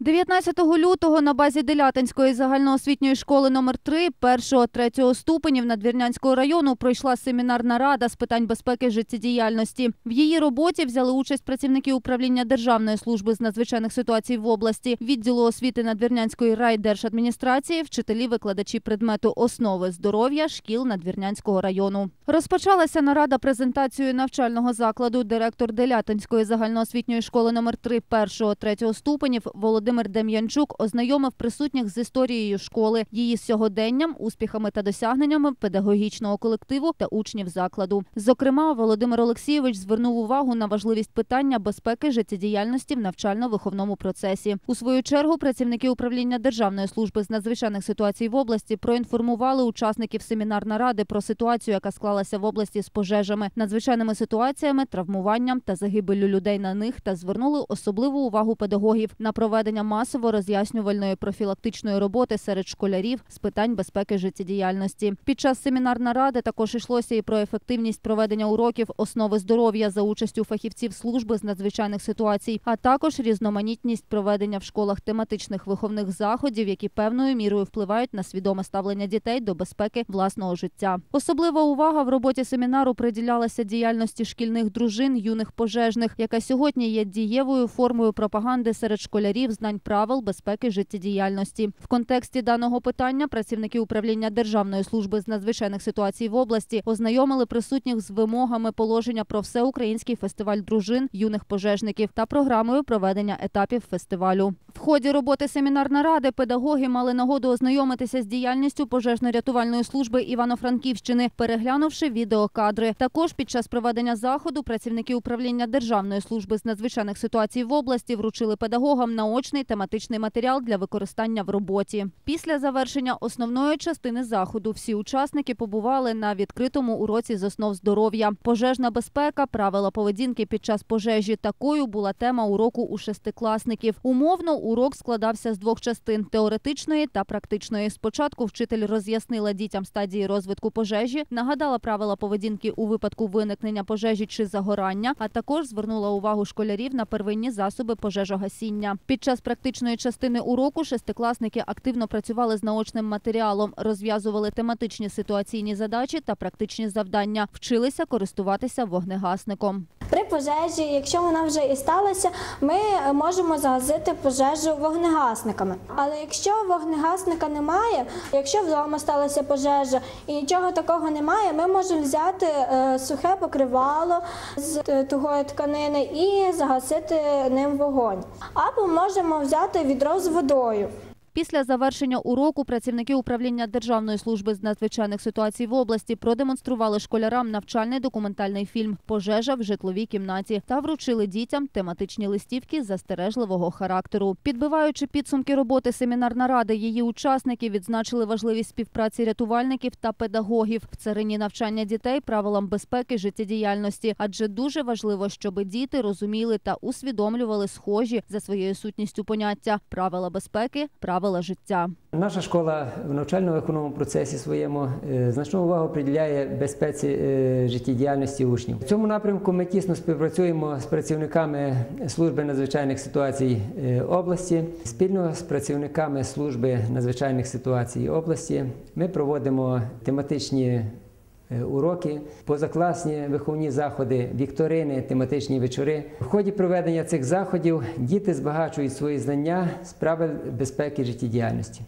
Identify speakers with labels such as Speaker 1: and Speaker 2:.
Speaker 1: 19 лютого на базі Делятинської загальноосвітньої школи номер 3 1-3 ступенів Надвірнянського району пройшла семінарна рада з питань безпеки життєдіяльності. В її роботі взяли участь працівники управління Державної служби з надзвичайних ситуацій в області, відділу освіти Надвірнянської райдержадміністрації, вчителі, викладачі предмету основи здоров'я шкіл Надвірнянського району. Розпочалася нарада презентацією навчального закладу директор Делятинської загальноосвітньої школи номер 3 1-3 ступенів Володимир Дем'янчук ознайомив присутніх з історією школи, її сьогоденням, успіхами та досягненнями педагогічного колективу та учнів закладу. Зокрема, Володимир Олексійович звернув увагу на важливість питання безпеки життєдіяльності в навчально-виховному процесі. У свою чергу працівники управління Державної служби з надзвичайних ситуацій в області проінформували учасників семінарної ради про ситуацію, яка склалася в області з пожежами, надзвичайними ситуаціями, травмуванням та загибеллю людей на них, та звернули особливу увагу педагогів на проведення масово роз'яснювальної профілактичної роботи серед школярів з питань безпеки життєдіяльності. Під час семінарної ради також йшлося і про ефективність проведення уроків основи здоров'я за участю фахівців служби з надзвичайних ситуацій, а також різноманітність проведення в школах тематичних виховних заходів, які певною мірою впливають на свідоме ставлення дітей до безпеки власного життя. Особлива увага в роботі семінару приділялася діяльності шкільних дружин юних пожежних, яка сьогодні є дієвою формою пропаганди серед школярів знань правил безпеки життєдіяльності. В контексті даного питання працівники управління Державної служби з надзвичайних ситуацій в області ознайомили присутніх з вимогами положення про всеукраїнський фестиваль дружин юних пожежників та програмою проведення етапів фестивалю. В ході роботи семінарної ради педагоги мали нагоду ознайомитися з діяльністю пожежно-рятувальної служби Івано-Франківщини, переглянувши відеокадри. Також під час проведення заходу працівники управління Державної служби з надзвичайних ситуацій в області вручили педагогам наочний тематичний матеріал для використання в роботі. Після завершення основної частини заходу всі учасники побували на відкритому уроці з основ здоров'я. Пожежна безпека, правила поведінки під час пожежі. Такою була тема уроку у шестикласників. Умовно урок складався з двох частин теоретичної та практичної. Спочатку вчитель роз'яснила дітям стадії розвитку пожежі, нагадала правила поведінки у випадку виникнення пожежі чи загорання, а також звернула увагу школярів на первинні засоби пожежогасіння. Під час практичної частини уроку шестикласники активно працювали з наочним матеріалом, розв'язували тематичні ситуаційні задачі та практичні завдання, вчилися користуватися вогнегасником.
Speaker 2: При пожежі, якщо вона вже і сталася, ми можемо загасити пожежу вогнегасниками. Але якщо вогнегасника немає, якщо вдома сталася пожежа і нічого такого немає, ми можемо взяти е, сухе покривало з тугої тканини і загасити ним вогонь. Або можемо взяти відро з водою.
Speaker 1: Після завершення уроку працівники управління Державної служби з надзвичайних ситуацій в області продемонстрували школярам навчальний документальний фільм Пожежа в житловій кімнаті та вручили дітям тематичні листівки застережливого характеру. Підбиваючи підсумки роботи семінарна ради, її учасники відзначили важливість співпраці рятувальників та педагогів в царині навчання дітей правилам безпеки життєдіяльності, адже дуже важливо, щоб діти розуміли та усвідомлювали схожі за своєю сутністю поняття правила безпеки, правила життя.
Speaker 3: Наша школа в навчально-виховному процесі своєму е, значну увагу приділяє безпеці е, життєдіяльності учнів. В цьому напрямку ми тісно співпрацюємо з працівниками служби надзвичайних ситуацій е, області. Спільно з працівниками служби надзвичайних ситуацій області ми проводимо тематичні. Уроки, позакласні виховні заходи, вікторини, тематичні вечори. В ході проведення цих заходів діти збагачують свої знання з правил безпеки життєдіяльності.